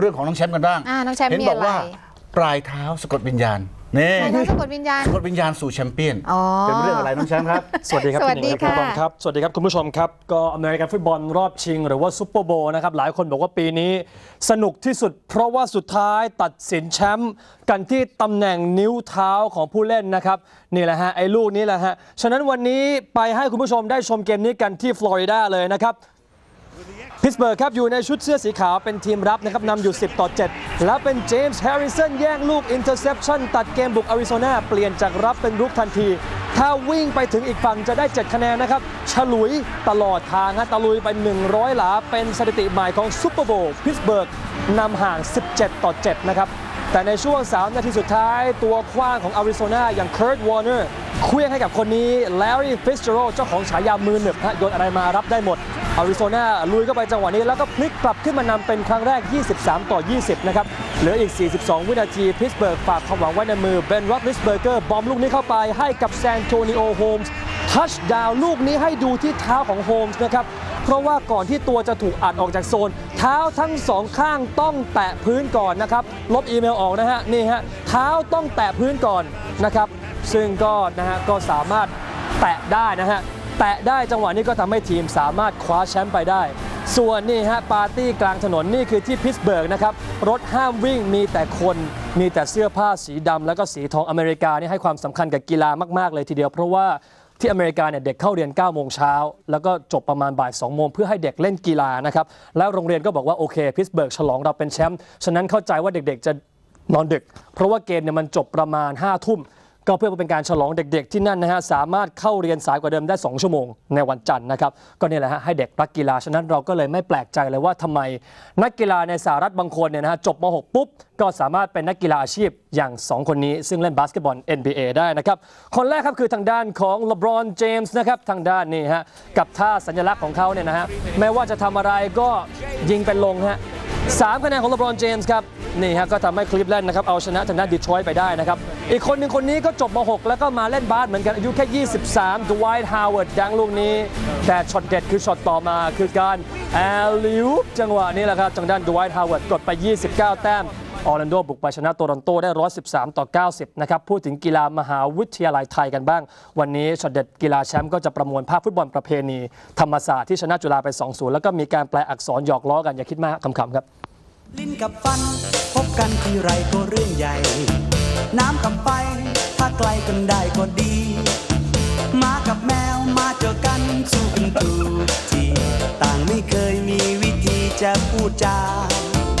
เรื่องของน้องแชมป์กันบ้าง อ่าน้องแชมป์เห็นมีบอกอะไรว่าปลายเท้าสะกดวิญญาณนี่ใครทั้งสะกดวิญญาณ สะกดวิญญาณสู่แชมเปี้ยน อ๋อ เป็นเรื่องอะไรน้องแชมป์ครับ สวัสดีครับสวัสดีคุณหนิงค่ะณปองครับ สวัสดีครับ คุณผู้ชมครับ ก็อเมริกันฟุตบอลรอบชิง หรือว่าซุปเปอร์โบว์นะครับ หลายคนบอกว่าปีนี้สนุกที่สุด เพราะว่าสุดท้ายตัดสินแชมป์กันที่ตำแหน่งนิ้วเท้าของผู้เล่นนะครับ นี่แหละฮะ ไอ้ลูกนี้แหละฮะ ฉะนั้นวันนี้ไปให้คุณผู้ชมได้ชมเกมนี้กันที่ฟลอริดาเลยนะครับ พิสเบิร์กครับอยู่ในชุดเสื้อสีขาวเป็นทีมรับนะครับนำอยู่ 10 ต่อ 7 แล้วเป็นเจมส์แฮร์ริสันแย่งลูกอินเตอร์เซปชันตัดเกมบุกอาริโซนาเปลี่ยนจากรับเป็นรุกทันที ถ้าวิ่งไปถึงอีกฝั่งจะได้ 7 คะแนนนะครับ ฉลุยตลอดทางฮะตะลุยไป 100 หลา เป็นสถิติใหม่ของซูเปอร์โบว์พิสเบิร์กนำห่าง 17 ต่อ 7 นะครับ แต่ในช่วง 3 นาทีสุดท้าย ตัวคว้างของอาริโซนาอย่างเคิร์ตวอร์เนอร์เคลื่องให้กับคนนี้แลรี่ฟิสเจโรเจ้าของฉายามือหนึบฮะโยนอะไรมารับได้หมด อาริโซนาลุยเข้าไปจังหวะนี้แล้วก็พลิกกลับขึ้นมานำเป็นครั้งแรก 23 ต่อ 20 นะครับ เหลืออีก 42 วินาทีพิสเบิร์กฝากความหวังไว้ในมือเบนรอดลิสเบอร์เกอร์บอมลูกนี้เข้าไปให้กับแซนโตนิโอโฮมส์ทัชดาวลูกนี้ให้ดูที่เท้าของโฮมส์นะครับ เพราะว่าก่อนที่ตัวจะถูกอัดออกจากโซน เท้าทั้งสองข้างต้องแตะพื้นก่อนนะครับ ลบอีเมลออกนะฮะ นี่ฮะ เท้าต้องแตะพื้นก่อนนะครับ ซึ่งก็นะฮะก็สามารถแตะได้นะฮะ แตะได้จังหวะนี้ก็ทำให้ทีมสามารถคว้าแชมป์ไปได้ ส่วนนี่ฮะปาร์ตี้กลางถนนนี่คือที่พิสเบิร์กนะครับรถห้ามวิ่งมีแต่คนมีแต่เสื้อผ้าสีดำแล้วก็สีทองอเมริกานี่ให้ความสำคัญกับกีฬามาก ๆ เลยทีเดียวเพราะว่าที่อเมริกาเนี่ยเด็กเข้าเรียน 9 โมงเช้า แล้วก็จบประมาณบ่าย 2 โมงเพื่อให้เด็กเล่นกีฬานะครับ แล้วโรงเรียนก็บอกว่า โอเคพิสเบิร์กฉลองเราเป็นแชมป์ฉะนั้นเข้าใจว่าเด็กๆจะนอนดึก เพราะว่าเกมเนี่ยมันจบประมาณ 5 ทุ่ม ก็เพื่อเป็นการฉลองเด็ก ๆ ที่นั่นนะฮะสามารถเข้าเรียนสายกว่าเดิมได้ 2 ชั่วโมงในวันจันทร์นะครับก็เนี่ยแหละฮะให้เด็กรักกีฬาฉะนั้นเราก็เลยไม่แปลกใจเลยว่าทำไม นักกีฬาในสหรัฐบางคนเนี่ยนะฮะจบม .6 ปุ๊บ ก็สามารถเป็นนักกีฬาอาชีพอย่าง 2 คนนี้ ซึ่งเล่นบาสเกตบอล NBA ได้นะครับ คนแรกครับคือทางด้านของ LeBron James นะครับทางด้านนี่ฮะกับท่าสัญลักษณ์ของเขาเนี่ยนะฮะแม้ว่าจะทำอะไรก็ยิงเป็นลงฮะ สามคะแนนของลบรอนเจมส์ครับนี่ฮะก็ทำให้คลิปแลนด์นะครับเอาชนะทางด้านดีทรอยต์ไปได้นะครับ อีกคนหนึ่งคนนี้ก็จบม .6 แล้วก็มาเล่นบาสเหมือนกันอายุแค่ 23ดวายฮาวเวิร์ดยังลูกนี้ แต่ช็อตเด็ดคือช็อตต่อมาคือการแอลลิวจังหวะนี้แหละครับทางด้านดวายฮาวเวิร์ดกดไป 29 แต้ม ออร์แลนโดบุกไปชนะโตรอนโตได้ 113 ต่อ 90 นะครับ พูดถึงกีฬามหาวิทยาลัยไทยกันบ้าง วันนี้ช็อตเด็ดกีฬาแชมป์ก็จะประมวลภาพฟุตบอลประเพณี ธรรมศาสตร์ที่ชนะจุฬาไป 2-0 แล้วก็มีการแปลอักษรหยอกล้อกัน อย่าคิดมากคำๆครับ ลิ้นกับฟัน พบกันทีไรก็เรื่องใหญ่ น้ำกับไฟถ้าไกลกันได้ก็ดีหมากับแมวมาเจอกันสู้กันทุกทีต่างไม่เคยมีวิธีจะพูดจา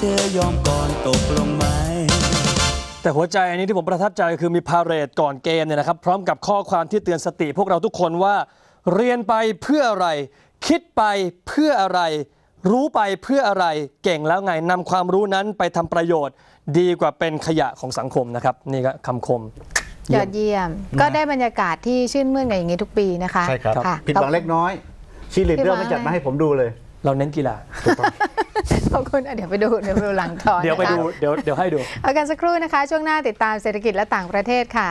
เธอยอมก่อนตกลงไหม แต่หัวใจอันนี้ที่ผมประทับใจคือมีพาเหรดก่อนเกมเนี่ยนะครับพร้อมกับข้อความที่เตือนสติพวกเราทุกคนว่า เรียนไปเพื่ออะไร คิดไปเพื่ออะไร รู้ไปเพื่ออะไร เก่งแล้วไงนำความรู้นั้นไปทำประโยชน์ ดีกว่าเป็นขยะของสังคมนะครับ นี่ก็คำคม ยอดเยี่ยม ก็ได้บรรยากาศที่ชื่นมื่นกันอย่างนี้ทุกปีนะคะใช่ครับะผิดหวังเล็กน้อยชีลิดเดอร์ผิดหวังไม่จัดมาให้ผมดูเลย เราเน้นกีฬา ขอบคุณอะเดี๋ยวไปดูเดี๋ยวไปดูหลังทอนเดี๋ยวไปนะคะดูเดี๋ยวเดี๋ยวให้ดูเอากันสักครู่นะคะ ช่วงหน้าติดตามเศรษฐกิจและต่างประเทศค่ะ